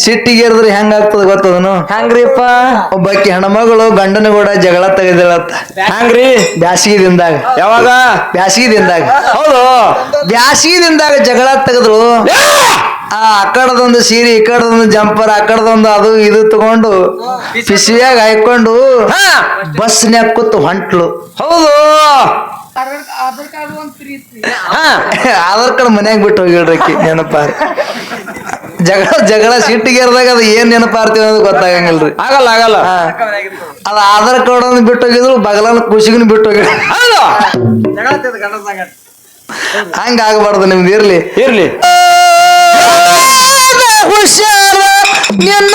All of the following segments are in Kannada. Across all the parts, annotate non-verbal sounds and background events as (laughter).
ಸಿಟ್ಟಿಗೇರಿದ್ರೆ ಹೆಂಗಾಗ್ತದ ಗೊತ್ತದನು ಹೆಂಗ್ರಿಪ್ಪ. ಒಬ್ಬಾಕಿ ಹೆಣ್ಮಗಳು ಗಂಡನ ಕೂಡ ಜಗಳ ತೆಗೆದಿಲ್ಲ ಹ್ಯಾಂಗ್ರಿ ಬ್ಯಾಸಿಗೆ ದಿನದಾಗ ಯಾವಾಗ? ಬ್ಯಾಸಿಗೆ ದಿನದಾಗ ಹೌದು. ಬ್ಯಾಸಿಗೆ ದಿನದಾಗ ಜಗಳ ತೆಗೆದ್ರು. ಆ ಅಕ್ಕಡದೊಂದು ಸೀರೆ ಈ ಕಡದೊಂದು ಜಂಪರ್ ಆ ಕಡದೊಂದು ಅದು ಇದು ತಗೊಂಡು ಬಿಸಿಯಾಗಿ ಹಾಕೊಂಡು ಬಸ್ನ್ಯಾಗ ಕೂತು ಹೊಂಟ್ಲು. ಹೌದು. ಆಧಾರ್ ಕಾರ್ಡ್ (laughs) ಮನ್ಯಾಗ ಬಿಟ್ಟು ಹೋಗಿಳ್ರಿ ನೆನಪ ಜಗಳ ಜಗಳ ಸಿಟ್ಟಿಗೇರ್ದಾಗ ಅದು ಏನ್ ನೆನಪಾರ್ತೀವಿ ಅನ್ನೋದು ಗೊತ್ತಾಗಂಗಿಲ್ರಿ. ಆಗಲ್ಲ ಆಗಲ್ಲ. ಅದ ಆಧಾರ್ ಕಾರ್ಡ್ ಒಂದು ಬಿಟ್ಟು ಹೋಗಿದ್ರು ಬಗಲನ ಖುಷಿಗೂ ಬಿಟ್ಟು ಹೋಗಿ ಹಂಗ ಆಗಬಾರ್ದು ನಿಮ್ದು ಇರ್ಲಿ. ಇರ್ಲಿ. ಹುಷಾರ ನಿನ್ನ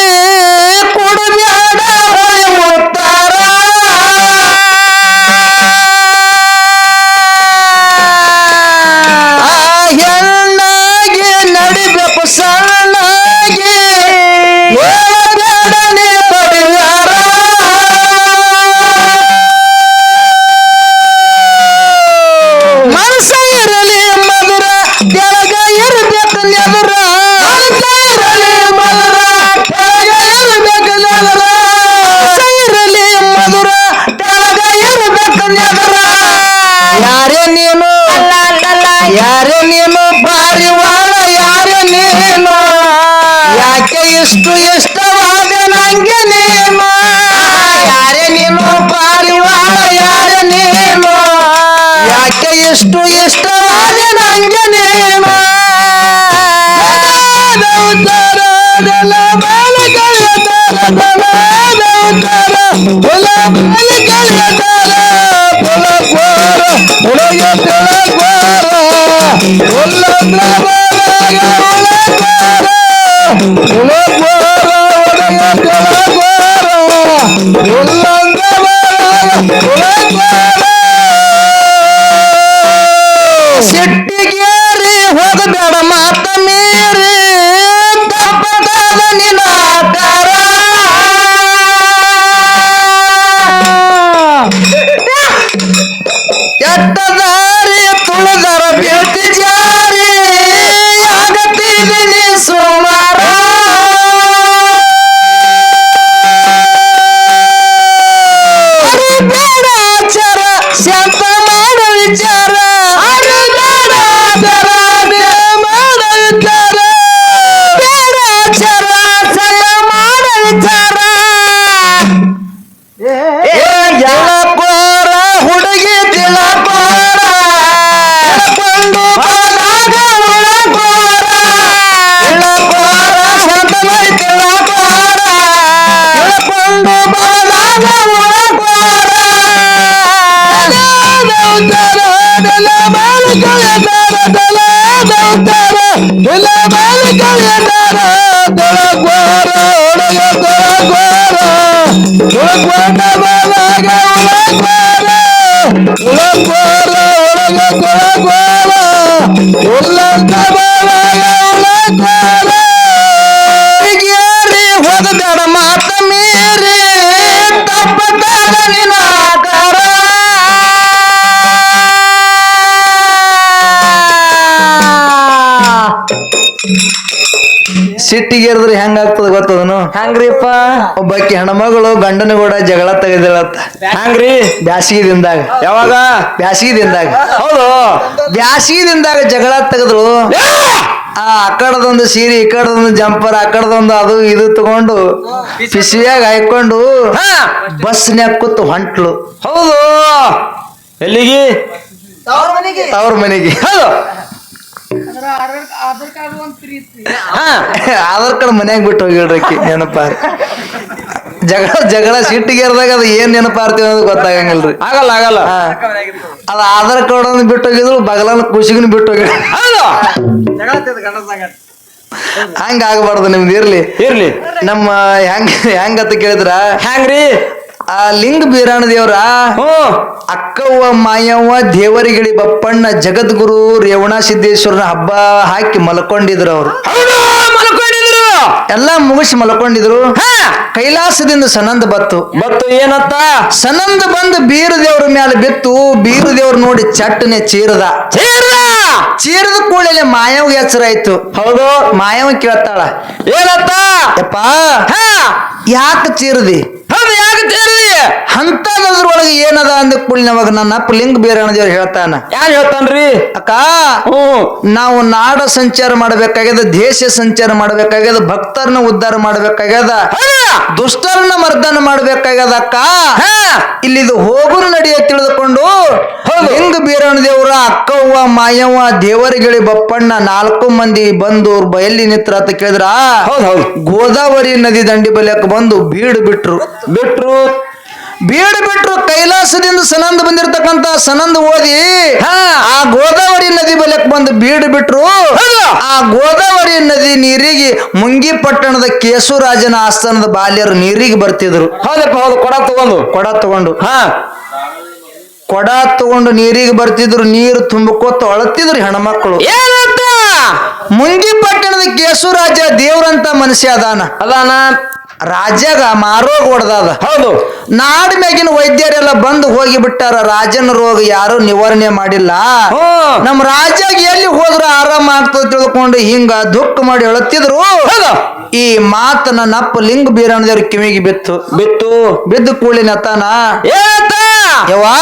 ಸಿಟ್ಟಿಗೆರದ್ರೆ ಹೆಂಗಾಗ್ತದ ಗೊತ್ತದನು ಹಂಗ್ರಿಪ್ಪ. ಒಬ್ಬಾಕಿ ಹೆಣ್ಮಗಳು ಗಂಡನ ಕೂಡ ಜಗಳ ತೆಗೆದಿಳತ್ತ ಹ್ಯಾಂಗ್ರಿ ಬ್ಯಾಸಿಗೆ ದಿನದಾಗ ಯಾವಾಗ? ಬ್ಯಾಸಿಗೆ ದಿನದಾಗ ಹೌದು. ಬ್ಯಾಸಿಗೆ ದಿನದಾಗ ಜಗಳ ತೆಗೆದ್ರು. ಆ ಅಕ್ಕಡದೊಂದು ಸೀರೆ ಈ ಕಡದೊಂದು ಜಂಪರ್ ಆ ಕಡದೊಂದು ಅದು ಇದು ತಗೊಂಡು ಪಿಸಿಯಾಗ ಹಾಕೊಂಡು ಬಸ್ನ್ಯಾಗ ಕೂತು ಹೊಂಟ್ಲು. ಹೌದು. ಎಲ್ಲಿಗೆ? ತವ್ರ ಮನೆಗೆ. ಹೌದು. ಹಾ ಆಧಾರ್ ಕಾರ್ಡ್ ಮನ್ಯಾಗ ಬಿಟ್ಟು ಹೋಗಿಡ್ರಕ್ಕಿ ನೆನಪ. ಜಗಳ ಜಗಳ ಸಿಟ್ಟಿಗೇರ್ದಾಗ ಅದು ಏನ್ ನೆನಪಾರ್ತೀವಿ ಅನ್ನೋದು ಗೊತ್ತಾಗಂಗಿಲ್ರಿ. ಆಗಲ್ಲ ಆಗಲ್ಲ. ಅದ ಆಧಾರ್ ಕಾರ್ಡ್ ಒಂದು ಬಿಟ್ಟು ಹೋಗಿದ್ರು ಬಗಲನ್ನ ಖುಷಿಗೂ ಬಿಟ್ಟು ಹೋಗಿದ್ರು. ಹೌದು. ಹಂಗ ಆಗಬಾರ್ದು ನಿಮ್ದು ಇರ್ಲಿ. ಇರ್ಲಿ. ನಮ್ಮ ಹೆಂಗ ಹೆಂಗತ್ತ ಕೇಳಿದ್ರ? ಹ್ಯಾಂಗ್ರಿ ಆ ಲಿಂಗ ಬೀರಾಣ ದೇವ್ರ ಹ್ಮ್ ಅಕ್ಕವ್ವ ಮಾಯವ್ವ ದೇವರಿಗಿಳಿ ಬಪ್ಪಣ್ಣ ಜಗದ್ಗುರು ರೇವಣ ಸಿದ್ದೇಶ್ವರನ ಹಬ್ಬ ಹಾಕಿ ಮಲ್ಕೊಂಡಿದ್ರು ಅವರು. ಮಲ್ಕೊಂಡಿದ್ರು? ಎಲ್ಲಾ ಮುಗಿಸಿ ಮಲ್ಕೊಂಡಿದ್ರು. ಹಾ. ಕೈಲಾಸದಿಂದ ಸನಂದ ಬತ್ತು. ಬತ್ತು ಏನತ್ತ ಸನಂದ ಬಂದು ಬೀರ ದೇವ್ರ ಮ್ಯಾಲ ಬಿತ್ತು ಬೀರ ದೇವ್ರ ನೋಡಿ ಚಟ್ಟನೆ ಚೀರದ. ಚೀರ ಚೀರದ ಕೂಡಲೇ ಮಾಯವ್ ಎಚ್ಚರ ಆಯ್ತು ಹೌದು. ಮಾಯವ್ ಕೇಳ್ತಾಳ. ಏನತ್ತ ಯಪ್ಪ. ಹಾ. ಯಾಕೆ ಚೀರದಿ ಹೌದು ಯಾಕೆ ಅಂತ ಅಂತದ್ರೊಳಗೆ ಏನದ ಅಂದ ಕೂಡ ನಮಗ ನನ್ನ ಅಪ್ಪ ಲಿಂಗ ಬೀರಣ ದೇವ್ರು ಹೇಳ್ತಾನ. ಯಾರು ಹೇಳ್ತಾನ್ರಿ? ಅಕ್ಕ ನಾವು ನಾಡ ಸಂಚಾರ ಮಾಡಬೇಕಾಗ್ಯದ ದೇಶ ಸಂಚಾರ ಮಾಡಬೇಕಾಗ್ಯದ ಭಕ್ತರನ್ನ ಉದ್ಧಾರ ಮಾಡಬೇಕಾಗ್ಯದ ದುಷ್ಟರನ್ನ ಮರ್ದನ ಮಾಡ್ಬೇಕಾಗ್ಯದ ಅಕ್ಕ. ಇಲ್ಲಿ ಇಲ್ಲಿದು ಹೋಗುರು ನಡೆಯ ತಿಳಿದುಕೊಂಡು ಲಿಂಗ ಬೀರಣ ದೇವ್ರ ಅಕ್ಕವ್ವ ಮಾಯವ್ವ ದೇವರಿಗಿಳಿ ಬಪ್ಪಣ್ಣ ನಾಲ್ಕು ಮಂದಿ ಬಂದು ಬಯಲಿ ನಿತ್ರ ಅಂತ ಕೇಳಿದ್ರ? ಹೌದು ಹೌದು. ಗೋದಾವರಿ ನದಿ ದಂಡಿ ಬಲಿಯಕ್ಕೆ ಬಂದು ಬೀಡು ಬಿಟ್ರು. ಬಿಟ್ರು. ಬೀಡು ಬಿಟ್ರು ಕೈಲಾಸದಿಂದ ಸನಂದ ಬಂದಿರತಕ್ಕಂತ ಸನಂದ ಓದಿ ಆ ಗೋದಾವರಿ ನದಿ ಬಲಿಯಕ್ಕೆ ಬಂದು ಬೀಡು ಬಿಟ್ರು. ಆ ಗೋದಾವರಿ ನದಿ ನೀರಿಗೆ ಮುಂಗಿ ಪಟ್ಟಣದ ಕೇಸುರಾಜನ ಆಸ್ಥಾನದ ಬಾಲ್ಯರು ನೀರಿಗೆ ಬರ್ತಿದ್ರು. ಹೌದಪ್ಪ ಹೌದು. ಕೊಡ ತಗೊಂಡು. ಕೊಡ ತಗೊಂಡು. ಹಾ. ಕೊಡ ತಗೊಂಡು ನೀರಿಗೆ ಬರ್ತಿದ್ರು. ನೀರು ತುಂಬಕೋತ ಅಳತಿದ್ರು ಹೆಣ್ಮಕ್ಳು. ಮುಂಗಿ ಪಟ್ಟಣದ ಕೇಸುರಾಜ ದೇವ್ರಂತ ಮನುಷ್ಯ ಅದಾನ. ಅದಾನ. ರಾಜ್ಯಾಗ ಮಾರೋಗ ಹೊಡೆದಾದ ಹೌದು. ನಾಡ ಮ್ಯಾಗಿನ ವೈದ್ಯರೆಲ್ಲ ಬಂದು ಹೋಗಿ ಬಿಟ್ಟಾರ ರಾಜನ ರೋಗ ಯಾರು ನಿವಾರಣೆ ಮಾಡಿಲ್ಲ. ಓ ನಮ್ಮ ರಾಜ್ಯಾಗ ಎಲ್ಲಿ ಹೋದ್ರು ಆರಾಮ ಆಗ್ತದ ತಿಳ್ಕೊಂಡು ಹಿಂಗ ದುಃಖ ಮಾಡಿ ಹೇಳುತ್ತಿದ್ರು ಈ ಮಾತನ್ನ ನಪ್ಪ ಲಿಂಗ್ ಬೀರಣ್ಣದೇವ್ರ ಕಿವಿಗೆ ಬಿತ್ತು. ಬಿತ್ತು. ಬಿದ್ದು ಕೂಳಿನ ತಾನ ಯವ್ವಾ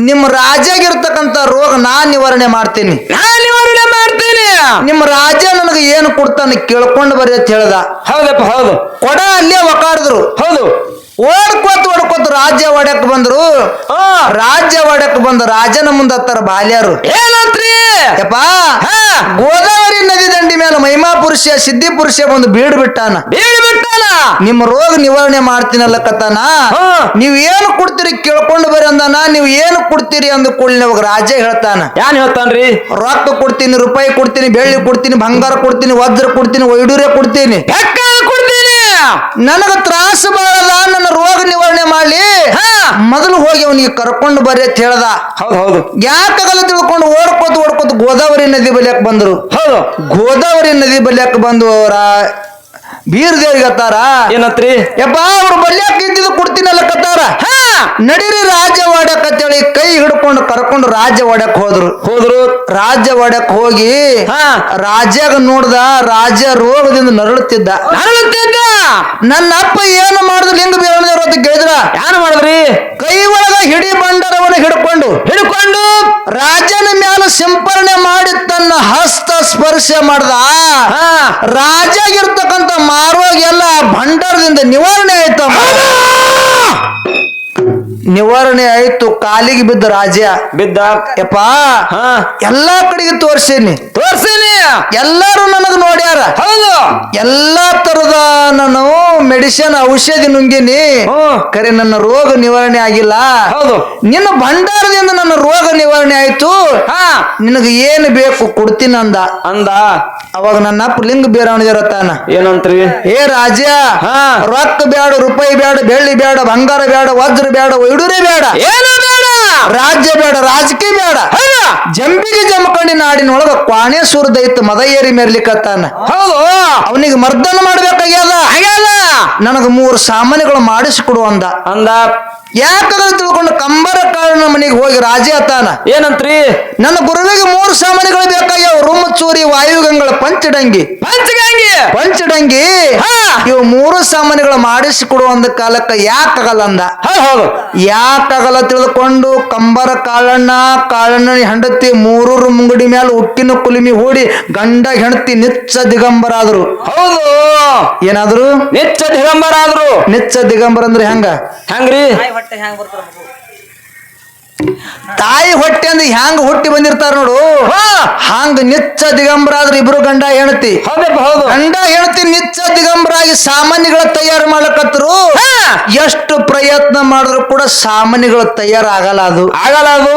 ನಿಮ್ಮ ರಾಜ್ಯಾಗಿರ್ತಕ್ಕಂತ ರೋಗ ನಾನ್ ನಿವಾರಣೆ ಮಾಡ್ತೀನಿ. ನಾನು ನಿವಾರಣೆ ಮಾಡ್ತೀನಿ. ನಿಮ್ಮ ರಾಜ ನನಗೆ ಏನು ಕೊಡ್ತಾನೆ ಕೇಳ್ಕೊಂಡು ಬರ್ರಿ ಅಂತ ಹೇಳ್ದ. ಹೌದಪ್ಪ ಹೌದು. ಕೊಡ ಅಲ್ಲೇ ಒಕಾಡಿದ್ರು. ಹೌದು. ಓಡ್ಕೋತ ಓಡ್ಕೊತ್ ರಾಜ್ಯ ಒಡಕ್ ಬಂದ್ರು. ರಾಜ್ಯ ಒಡಕ್ ಬಂದ ರಾಜನ ಮುಂದತ್ತಾರ ಬಾಲ್ಯಾರು ಬಾಲ್ಯರು. ಏನಂತ್ರಿ? ಯಪ್ಪ ಗೋದಾವರಿ ನದಿ ದಂಡಿ ಮೇಲೆ ಮಹಿಮಾ ಪುರುಷ ಸಿದ್ಧಿ ಪುರುಷ ಬಂದು ಬೀಡ್ ಬಿಟ್ಟಾನ. ಬೀಡ್ ಬಿಟ್ಟಾನ ನಿಮ್ಮ ರೋಗ ನಿವಾರಣೆ ಮಾಡ್ತೀನಲ್ಲ ಕತ್ತಾನ. ನೀವ್ ಏನು ಕೊಡ್ತೀರಿ ಕೇಳ್ಕೊಂಡು ಬರ್ರಿ ಅಂದಾನ. ನೀವ್ ಏನು ಕೊಡ್ತೀರಿ ಅಂದ ಕೂಡಲೇ ಅವಾಗ ರಾಜ ಹೇಳ್ತಾನ. ಯಾನ್ ಹೇಳ್ತಾನ್ರಿ? ರೊಕ್ಕ ಕೊಡ್ತೀನಿ ರೂಪಾಯಿ ಕೊಡ್ತೀನಿ ಬೆಳ್ಳಿ ಕೊಡ್ತೀನಿ ಬಂಗಾರ ಕೊಡ್ತೀನಿ ವಜ್ರ ಕೊಡ್ತೀನಿ ವೈಡೂರ್ಯ ಕೊಡ್ತೀನಿ. ಕೊಡ್ತೀನಿ ನನಗ ತ್ರಾಸ ಬಾಳದ ನನ್ನ ರೋಗ ನಿವಾರಣೆ ಮಾಡ್ಲಿ. ಹಾ. ಮೊದಲು ಹೋಗಿ ಅವನಿಗೆ ಕರ್ಕೊಂಡು ಬರ್ರಿ ಅಂತ ಹೇಳ್ದ. ಹೌದು ಹೌದು. ಯಾಕಾಗಲ್ಲ ತಿಳ್ಕೊಂಡು ಓಡ್ಕೋತ ಓಡ್ಕೋತ ಗೋದಾವರಿ ನದಿ ಬಲಿಯಕ್ ಬಂದ್ರು. ಹೌದು. ಗೋದಾವರಿ ನದಿ ಬಲಿಯಕ್ ಬಂದು ಅವರ ಬೀರ್ ಏನತ್ರಿ? ಯಪ್ಪ ಅವ್ರು ಬಲ್ಯಾಕ ಇದ್ದಿದ್ದು ಕೊಡ್ತೀನಲ್ಲ ಕತ್ತಾರ? ಹಾ! ನಡೀರಿ ರಾಜ್ಯ ಒಡಕ್ ಅಂತೇಳಿ ಕೈ ಹಿಡ್ಕೊಂಡು ಕರ್ಕೊಂಡು ರಾಜ್ಯ ಒಡಕ್ ಹೋದ್ರು. ಹೋದ್ರು. ರಾಜ್ಯ ಒಡಕ್ ಹೋಗಿ ಹಾ. ರಾಜ್ಯಾಗ ನೋಡ್ದ ರಾಜ್ಯ ರೋಗದಿಂದ ನರಳುತ್ತಿದ್ದ. ನರಳುತ್ತಿದ್ದ? ನನ್ನ ಅಪ್ಪ ಏನು ಮಾಡಿದ್ರು ಲಿಂಗ ಅಂತ ಕೇಳಿದ್ರ? ಯಾನ್ ಮಾಡಿದ್ರಿ? ಕೈ ಒಳಗ ಹಿಡಿ ಬಂಡರವನ್ನ ಹಿಡ್ಕೊಂಡು ಹಿಡ್ಕೊಂಡು ರಾಜನ ಮ್ಯಾಲ ಸಿಂಪರಣೆ ಸ್ಪರ್ಶ ಮಾಡ್ದ ರಾಜಾಗಿರ್ತಕ್ಕಂಥ ಮಾರೋಗ ಎಲ್ಲ ಭಂಡಾರದಿಂದ ನಿವಾರಣೆ ಆಯ್ತಮ್ಮ. ನಿವಾರಣೆ ಆಯ್ತು ಕಾಲಿಗೆ ಬಿದ್ದ ರಾಜ್ಯ. ಬಿದ್ದ. ಯಪ್ಪ ಹಾ. ಎಲ್ಲಾ ಕಡೆಗೆ ತೋರ್ಸೇನಿ. ತೋರ್ಸೇನಿ. ಎಲ್ಲಾರು ನನಗ ನೋಡ್ಯಾರ. ಹೌದು. ಎಲ್ಲಾ ತರದ ನಾನು ಮೆಡಿಸಿನ್ ಔಷಧಿ ನುಂಗಿನಿ. ಕರೆ ನನ್ನ ರೋಗ ನಿವಾರಣೆ ಆಗಿಲ್ಲ. ಹೌದು. ನಿನ್ನ ಭಂಡಾರದಿಂದ ನನ್ನ ರೋಗ ನಿವಾರಣೆ ಆಯ್ತು. ಹಾ. ನಿನಗೆ ಏನು ಬೇಕು ಕೊಡ್ತೀನಿ ಅಂದ. ಅಂದ. ಅವಾಗ ನನ್ನ ಅಪ್ಪ ಲಿಂಗ ಬೇರವಣಿದಿರತ್ತಾನ ಏನಂತ್ರಿ? ಏ ರಾಜ್ಯ ಹಾ. ರೊಕ್ಕ ಬೇಡ ರೂಪಾಯಿ ಬೇಡ ಬೆಳ್ಳಿ ಬೇಡ ಬಂಗಾರ ಬೇಡ ವಜ್ರ ಬೇಡ ವೈಡೂರೇ ಬೇಡ. ಏನು ಬೇಡ. ರಾಜ್ಯ ಬೇಡ ರಾಜಕೀಯ ಬೇಡ. ಜಂಬಿಗೆ ಜಮಖಂಡಿ ನಾಡಿನೊಳಗ ಕ್ವಾಣೆ ಸುರದೈತ್ ಮದ ಏರಿ ಮೆರ್ಲಿಕತ್ತಾನ ಹೌದು. ಅವನಿಗೆ ಮರ್ದನ ಮಾಡ್ಬೇಕಾಗ್ಯದ. ನನಗ ಮೂರು ಸಾಮಾನ್ಯಗಳು ಮಾಡಿಸಿಕೊಡು ಅಂದ. ಅಂದ. ಯಾಕಂದ್ರೆ ತಿಳ್ಕೊಂಡು ಕಂಬರ ಕಾರಣ ಮನೆಗೆ ಹೋಗಿ ರಾಜ ತಾನ ಏನಂತ್ರಿ? ನನ್ನ ಗುರುವಿಗೆ ಮೂರು ಸಾಮಾನುಗಳು ಬೇಕಾಗ್ಯಾವ. ರೂಮ್ ಚೂರಿ ವಾಯುಗಂಗಳ ಪಂಚಡಂಗಿ. ಪಂಚಗಂಗಿ? ಪಂಚಡಂಗಿ? ಹಾ. ಇವು ಮೂರು ಸಾಮಾನುಗಳು ಮಾಡಿಸಿಕೊಡುವ ಒಂದು ಕಾಲಕ್ಕ ಯಾಕಾಗಲ್ಲ ಅಂದ? ಹೌದು ಯಾಕಾಗಲ್ಲ ತಿಳ್ಕೊಂಡು ಕಂಬರ ಕಾಳಣ್ಣ ಕಾಳಣ್ಣ ಹೆಂಡತಿ ಮೂರೂರು ಮುಂಗುಡಿ ಮೇಲೆ ಉಕ್ಕಿನ ಕುಲಿಮಿ ಹೂಡಿ ಗಂಡ ಹೆಂಡತಿ ನಿಚ್ಚ ದಿಗಂಬರಾದ್ರು. ಹೌದು. ಏನಾದ್ರು? ನಿಚ್ಚ ದಿಗಂಬರ ಆದ್ರು ನಿಚ್ಚ ದಿಗಂಬರ ಅಂದ್ರೆ ಹೆಂಗ? ಹೆಂಗ್ರಿ? ತಾಯಿ ಹೊಟ್ಟೆ ಅಂದ್ರೆ ಹ್ಯಾಂಗ ಹುಟ್ಟಿ ಬಂದಿರ್ತಾರ ನೋಡು. ಹಾ ಹಂಗ ನಿಚ್ಚ ದಿಗಂಬರ ಆದ್ರೆ ಇಬ್ರು ಗಂಡ ಹೆಣತಿ ಹೌದು. ಗಂಡ ಹೆಣತಿ ನಿಚ್ಚ ದಿಗಂಬರಾಗಿ ಸಾಮಾನ್ಯಗಳ ತಯಾರು ಮಾಡಕತ್ರು ಹಾ. ಎಷ್ಟು ಪ್ರಯತ್ನ ಮಾಡಿದ್ರು ಕೂಡ ಸಾಮಾನ್ಯಗಳ ತಯಾರಾಗಲ್ಲ ಅದು. ಆಗಲ್ಲ ಅದು.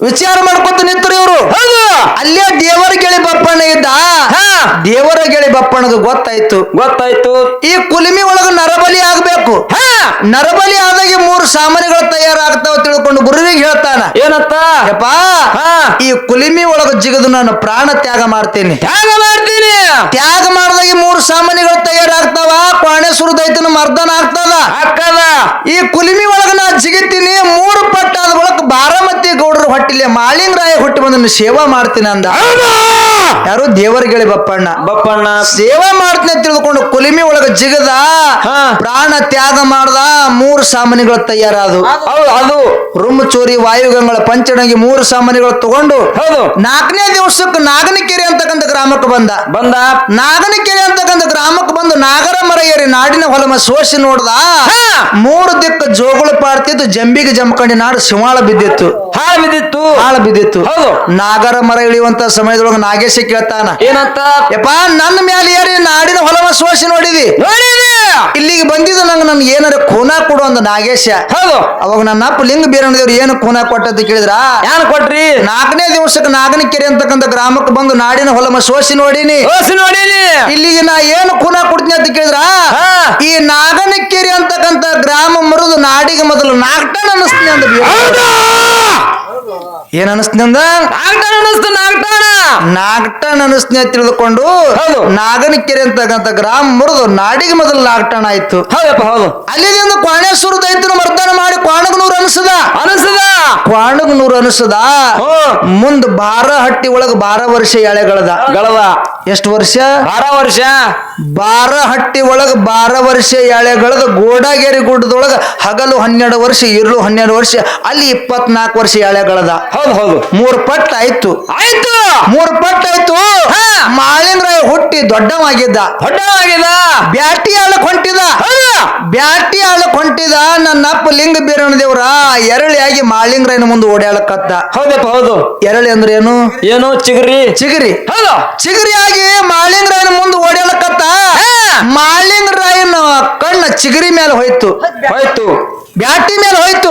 ವಿಚಾರ ಮಾಡ್ಕೊತ ನಿಂತರು ಇವರು. ಹೌದು. ಅಲ್ಲೇ ದೇವರ ಗೆಳಿ ಬಪ್ಪಣ್ಣ ಇದ್ದ. ಹಾ. ದೇವರ ಗೆಳಿ ಬಪ್ಪಣ್ಣದು ಗೊತ್ತಾಯ್ತು. ಗೊತ್ತಾಯ್ತು. ಈ ಕುಲಿಮಿ ಒಳಗ ನರಬಲಿ ಆಗ್ಬೇಕು. ಹಾ. ನರಬಲಿ ಆದಾಗ ಮೂರು ಸಾಮಾನ್ಯಗಳು ತಯಾರಾಗ್ತಾವ ತಿಳ್ಕೊಂಡು ಗುರುವಿಗೆ ಹೇಳ್ತಾನ. ಏನತ್ತ? ಈ ಕುಲಿಮಿ ಒಳಗ ಜಿಗದು ನಾನು ಪ್ರಾಣ ತ್ಯಾಗ ಮಾಡ್ತೇನೆ. ತ್ಯಾಗ ಮಾಡ್ತೀನಿ. ತ್ಯಾಗ ಮಾಡಿದಾಗ ಮೂರು ಸಾಮಾನ್ಯಗಳು ತಯಾರಾಗ್ತಾವ. ಕ್ವಾಣೇಶ್ವರ ದೈತನ ಮರ್ದನ ಆಗ್ತದ. ಈ ಕುಲಿಮಿ ಒಳಗ ನಾ ಜಿಗಿತೀನಿ ಮೂರು ಪಟ್ಟಾದ ಒಳಗ ಬಾರಾಮತಿ ಗೌಡರು ಹೊಟ್ಟಿಲೆ ಮಾಳಿಂಗರಾಯ ಹುಟ್ಟಿ ಬಂದನ್ನು ಸೇವಾ ಮಾಡ್ತೀನಿ ಅಂದ. ಯಾರು ದೇವರ ಗೆಳಿ ಬಪ್ಪಣ್ಣ. ಬಪ್ಪಣ್ಣ. ಸೇವಾ ಮಾಡ್ತೀನಿ ತಿಳ್ಕೊಂಡು ಕುಲಿಮಿ ಒಳಗ ಜಿಗದ. ಪ್ರಾಣ ತ್ಯಾಗ ಮಾಡ್ದ ಮೂರು ಸಾಮಾನ್ಯಗಳು ತಯಾರಾದವು. ಹೌದು. ಅದು ರುಮ್ ಚೋರಿ ವಾಯುಗಂಗಳ ಪಂಚಡಂಗಿ ಮೂರು ಸಾಮಾನ್ಯಗಳು ತಗೊಂಡು ಹೌದು. ನಾಲ್ಕನೇ ದಿವಸಕ್ಕೆ ನಾಗನಕೆರೆ ಅಂತಕ್ಕಂತ ಗ್ರಾಮಕ್ಕೆ ಬಂದ. ಬಂದ. ನಾಗನಕೆರೆ ಅಂತಕ್ಕಂತ ಗ್ರಾಮಕ್ಕೆ ಬಂದು ನಾಗರ ಮರ ಏರಿ ನಾಡಿನ ಹೊಲಮ ಸೋಸಿ ನೋಡ್ದ. ಹಾ. ಮೂರು ದಿಕ್ಕು ಜೋಗುಳು ಪಾಡ್ತಿತ್ತು ಜಂಬಿಗೆ ಜಂಬಕಂಡಿ ನಾಡು ಸಿಂಹಾಳ ಬಿದ್ದಿತ್ತು. ಹಾಳು ಬಿದ್ದಿತ್ತು. ಹಾಳ ಬಿದ್ದಿತ್ತು. ಹೌದು. ನಾಗರ ಮರ ಇಳಿಯುವಂತ ಸಮಯದೊಳಗೆ ನಾಗೇಶ ಕೇಳ್ತಾನ. ಏನಂತ? ಯಪ್ಪ ನನ್ನ ಮೇಲೆ ಏರಿ ನಾಡಿನ ಹೊಲಮ ಸೋಸಿ ನೋಡಿದಿ. ನೋಡಿದೆ. ಇಲ್ಲಿಗೆ ಬಂದಿದ್ದು ನಂಗೆ ನನ್ಗೆ ಏನಾರ ಖೂನ ಕೊಡು ಅಂದ ನಾಗೇಶ. ಹೌದು. ಅವಾಗ ನನ್ನ ಅಪ್ಪ ಲಿಂಗ ಬೀರಣ್ಣದೇವ್ರು ಏನು ಖೂನ ಕೊಟ್ಟದ್ದು ಕೇಳಿದ್ರ? ಏನ್ ಕೊಟ್ರಿ? ನಾಲ್ಕನೇ ದಿವಸಕ್ಕೆ ನಾಗನಕೆರೆ ಅಂತಕ್ಕಂಥ ಗ್ರಾಮಕ್ಕೆ ಬಂದು ನಾಡಿನ ಹೊಲಮ ಸೋಸಿ ನೋಡಿನಿ. ದೋಸೆ ನೋಡಿನಿ. ಇಲ್ಲಿಗೆ ನಾ ಏನು ಖೂನ ಕೊಡ್ತೀನಿ ಅಂತ ಕೇಳಿದ್ರ. ಈ ನಾಗನಕೆರೆ ಅಂತಕ್ಕಂಥ ಗ್ರಾಮ ಮರುದು ನಾಡಿಗೆ ಮೊದಲು ನಾಲ್ಕ ಅನ್ನಿಸ್ತೀನಿ ಅಂದ. ಹೌದು? ಏನ್ ನಾಗಟನ್ ಅನ್ನಿಸ್ತೀನಿ ಅಂತ ತಿಳಿದುಕೊಂಡು ಹೌದು. ನಾಗನಕೆರೆ ಅಂತಕ್ಕಂಥ ಗ್ರಾಮ ಮುರಿದು ನಾಡಿಗೆ ಮೊದಲು ನಾಗಟನ್ ಆಯ್ತು. ಹೌದಪ್ಪ ಹೌದು. ಅಲ್ಲಿಂದ ಕ್ವಾಣೇಶ್ವರ ದೈತನ ಮರ್ದನ ಮಾಡಿ ಕ್ವಾಣಗನೂರು ಅನಿಸದ. ಅನಿಸದ. ಕ್ವಾಣಗನೂರು ಅನಿಸದ ಮುಂದ್ ಬಾರ ಹಟ್ಟಿ ಒಳಗ ಬಾರ ವರ್ಷ ಎಳೆಗಳದ. ಗಳದ. ಎಷ್ಟು ವರ್ಷ? ಬಾರ ವರ್ಷ. ಬಾರ ಹಟ್ಟಿ ಒಳಗ ಬಾರ ವರ್ಷ ಎಳೆಗಳದ ಗೋಡಾಗೇರಿ ಗುಡ್ಡದೊಳಗ ಹಗಲು ಹನ್ನೆರಡು ವರ್ಷ ಇರಲು ಹನ್ನೆರಡು ವರ್ಷ ಅಲ್ಲಿ ಇಪ್ಪತ್ನಾಲ್ಕು ವರ್ಷ ಎಳೆಗಳದ. ಹೌದು ಹೌದು. ಮೂರ್ ಪಟ್ಟ ಆಯ್ತು. ಆಯ್ತು. ಮೂರ್ ಪಟ್ಟ ಆಯ್ತು. ಮಾಳಿಂದ್ರ ಹುಟ್ಟಿ ದೊಡ್ಡವಾಗಿದ್ದ. ದೊಡ್ಡವಾಗಿದ್ದ. ಬ್ಯಾಟಿ ಆಳಕ್ ಹೊಂಟಿದ. ಬ್ಯಾಟಿ ಆಳಕ್ ಹೊಂಟಿದ ನನ್ನ ಅಪ್ಪ ಲಿಂಗ ಬೀರಣ್ಣ ದೇವ್ರ ಎರಳಿಯಾಗಿ ಮಾಳಿಂಗರಾಯನ ಮುಂದೆ ಓಡಾಡಕತ್ತ ಹೌದಪ್ಪ ಹೌದು. ಎರಳಿ ಅಂದ್ರೆ ಏನು? ಏನು ಚಿಗರಿ. ಚಿಗರಿ. ಹೌದು. ಚಿಗರಿಯಾಗಿ ಮಾಳಿಂಗರಾಯನ ಮುಂದೆ ಓಡಿಯಲಕತ್ತ ಮಾಲಿಂಗ ರಾಯನ ಕಣ್ಣ ಚಿಗರಿ ಮೇಲೆ ಹೋಯ್ತು. ಹೋಯ್ತು. ಬ್ಯಾಟಿ ಮೇಲೆ ಹೋಯ್ತು.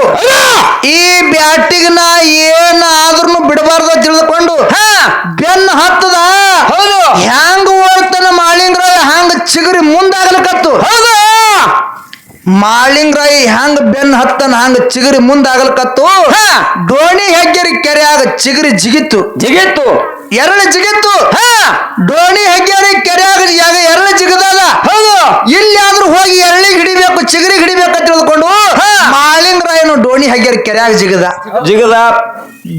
ಈ ಬ್ಯಾಟಿಗೆ ನಾ ಏನಾದ್ರೂ ಬಿಡಬಾರ್ದು ತಿಳಿದುಕೊಂಡು ಹಾ. ಬೆನ್ನ ಹತ್ತದ. ಹೌದು. ಹ್ಯಾಂಗ ಓಡ್ತಾನ ಮಾಳಿಂಗರಾಯ? ಹ್ಯಾಂಗ ಚಿಗರಿ ಮುಂದಾಗಲಕತ್ತು? ಹೌದು. ಮಾಳಿಂಗರಾಯ ಹ್ಯಾಂಗ ಬೆನ್ ಹತ್ತನ ಹಂಗ ಚಿಗರಿ ಮುಂದಾಗಲಕತ್ತು. ಡೋಣಿ ಹೆಗ್ಗೆರಿ ಕೆರೆಯಾಗ ಚಿಗರಿ ಜಿಗಿತ್ತು. ಜಿಗಿತ್ತು. ಎರಳು ಜಿಗಿತ್ತು. ಹಾ. ಡೋಣಿ ಹಾಕ್ಯಾರ ಕೆರೆಯಾಗ ಆಗ ಎರಳು ಜಿಗದದ ಹೌದು. ಇಲ್ಲಾದ್ರೂ ಹೋಗಿ ಎರಳಿಗೆ ಹಿಡಿಬೇಕು ಚಿಗರಿ ಹಿಡಿಬೇಕು ಅಂತ ತಿಳ್ಕೊಂಡು ಹಾ. ಮಾಳಿಂಗರಾಯನು ಕೆರೆಯಾಗ ಜಿಗದ. ಜಿಗದ.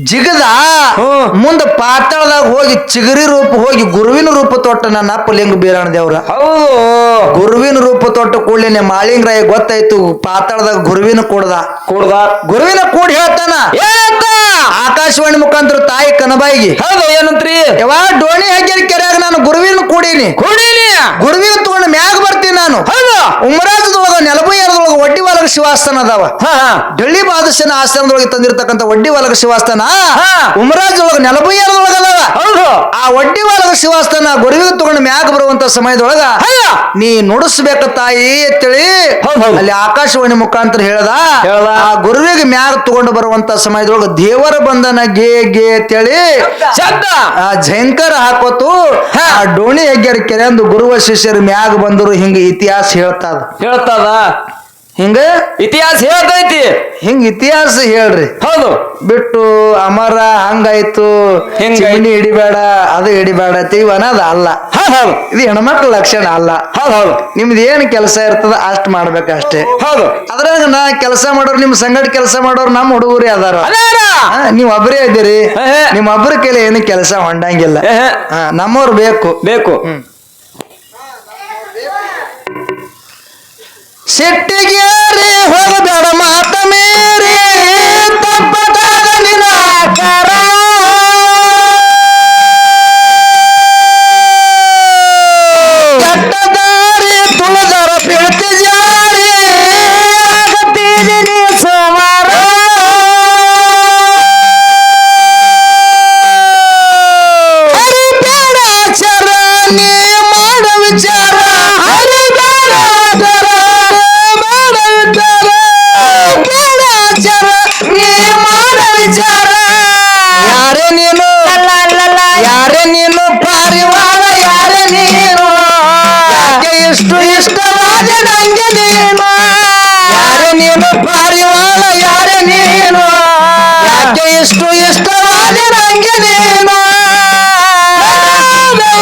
ಜಿಗದ? ಹ್ಮ್. ಮುಂದ ಪಾತಾಳದಾಗ ಹೋಗಿ ಚಿಗರಿ ರೂಪ ಹೋಗಿ ಗುರುವಿನ ರೂಪ ತೊಟ್ಟ ನನ್ನ ಅಪ್ಪ ಲಿಂಗ ಬೀರಣ್ಣ ದೇವ್ರ. ಹೌದು. ಗುರುವಿನ ರೂಪ ತೊಟ್ಟ ಕೂಡಲೇ ಮಾಳಿಂಗರಾಯ ಗೊತ್ತಾಯ್ತು ಪಾತಾಳದಾಗ ಗುರುವಿನ ಕೂಡದ. ಕೂಡದ. ಗುರುವಿನ ಕೂಡಿ ಹೇಳ್ತಾನ. ಏನಂತ? ಆಕಾಶವಾಣಿ ಮುಖಾಂತರ ತಾಯಿ ಕನಬಾಯಿಗೆ. ಹೌದು ಏನಂತ್ರಿ? ಯಾವ ಡೋಣಿ ಹಾಕಿ ಕೆರೆಯಾಗ ನಾನು ಗುರುವಿನ ಕೂಡೀನಿ. ಕುಡೀನಿ. ಗುರುವಿನ ತಗೊಂಡು ಮ್ಯಾಗ ಬರ್ತೀನಿ ನಾನು. ಹೌದು. ಉಮರಾಜದೊಳಗ ನೆಲಬಯ್ಯರದೊಳಗ ಒಡ್ಡಿ ಒಳಗ ಶಿವಾಸನ ಅದಾವ. ಹಾ ಡಳ್ಳಿ ಡೆಳ್ಳಿ ಬಾದಶನ ಆಸ್ಥಾನದೊಳಗೆ ತಂದಿರತಕ್ಕಂತ ಒಡ್ಡಿ ವಾಲಕ ಶಿವಾಸ್ತನ ಉಮರಾಜ್ ಒಳಗ ನೆಲಬಯ್ಯರದೊಳಗ ಹೌದು. ಆ ಒಡ್ಡಿ ವಾಲಕ ಶಿವಾಸ್ತನ ಗುರುವಿಗೆ ತಗೊಂಡು ಮ್ಯಾಗ ಬರುವಂತ ಸಮಯದೊಳಗ ನೀ ನುಡಿಸ್ಬೇಕ ತಾಯಿ ಅಂತೇಳಿ. ಅಲ್ಲಿ ಆಕಾಶವಾಣಿ ಮುಖಾಂತರ ಹೇಳದ. ಹೇಳ್ದ. ಆ ಗುರುವಿಗೆ ಮ್ಯಾಗ ತಗೊಂಡು ಬರುವಂತ ಸಮಯದೊಳಗ ದೇವರ ಬಂಧನ ಗೇ ಗೇ ಅಂತೇಳಿ ಶಬ್ದ. ಆ ಝಂಕರ ಹಾಕೋತು. ಆ ಡೋಣಿ ಹೆಗ್ಗೆರ ಕೆರೆ ಗುರುವ ಶಿಷ್ಯರು ಮ್ಯಾಗ ಬಂದರು ಹಿಂಗ ಇತಿಹಾಸ ಹೇಳ್ತದ. ಹೇಳ್ತದ. ಹಿಂಗ? ಇತಿಹಾಸ ಹೇಳ್ತೈತಿ. ಹಿಂಗ ಇತಿಹಾಸ ಹೇಳ್ರಿ. ಹೌದು. ಬಿಟ್ಟು ಅಮರ ಹಂಗಾಯ್ತು. ಹಿಂಗ ಹಿಡಿಬೇಡ ಅದು ಹಿಡಿಬೇಡ ತೀವನ ಅನ್ನೋದು ಅಲ್ಲ. ಹೌದು ಇದು ಹೆಣ್ಮಕ್ಳ ಲಕ್ಷಣ ಅಲ್ಲ. ಹೌದು ಹೌದು. ನಿಮ್ದು ಏನ್ ಕೆಲಸ ಇರ್ತದ ಅಷ್ಟ್ ಮಾಡ್ಬೇಕಷ್ಟೇ. ಹೌದು. ಅದ್ರಾಗ ನಾ ಕೆಲಸ ಮಾಡೋರು ನಿಮ್ ಸಂಗಡ ಕೆಲಸ ಮಾಡೋರು ನಮ್ಮ ಹುಡುಗರೇ ಅದಾರ. ನೀವ್ ಒಬ್ಬರೇ ಇದ್ದೀರಿ. ನಿಮ್ ಒಬ್ಬರ ಕೈಲಿ ಏನು ಕೆಲಸ ಹೊಂಡಂಗಿಲ್ಲ. ನಮ್ಮವ್ರು ಬೇಕು. ಬೇಕು. ಸಿಟ್ಟಿಗೇರಿ ಹೋಗಬೇಡ ಮಾತ ಮೀರಿ.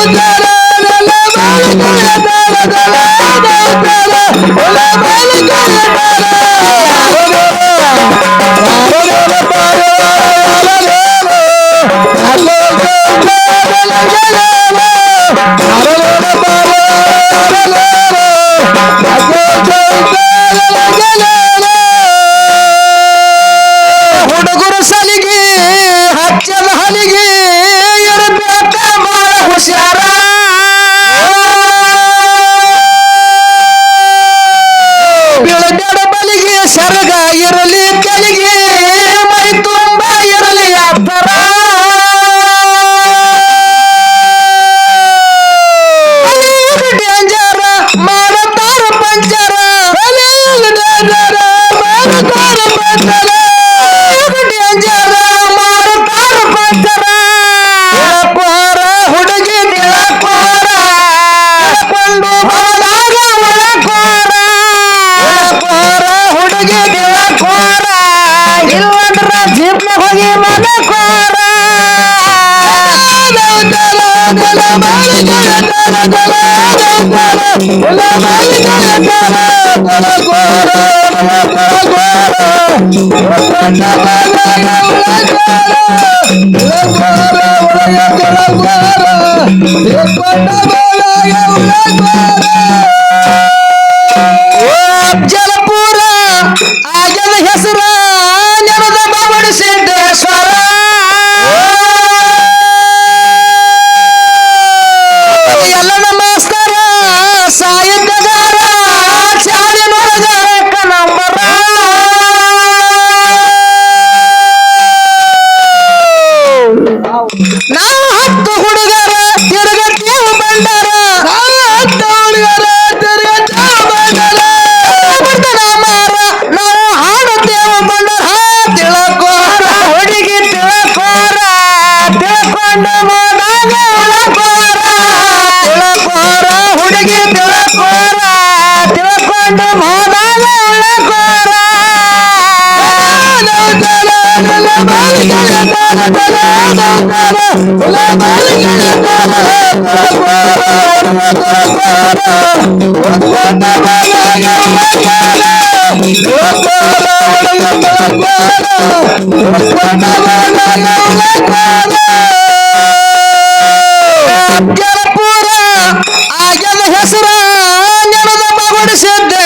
ಹುಡುಗರು சருகாயிரு ಜೀಪ್ನ ಹೋಗಿ ಮನಕೋರ ಜಲಪುರ ಆಗದ ಹೆಸರ ತಿಳ್ಕೊಂಡು ಹೋದಾಗ ಉಳಕೋರ ಜಲ I said.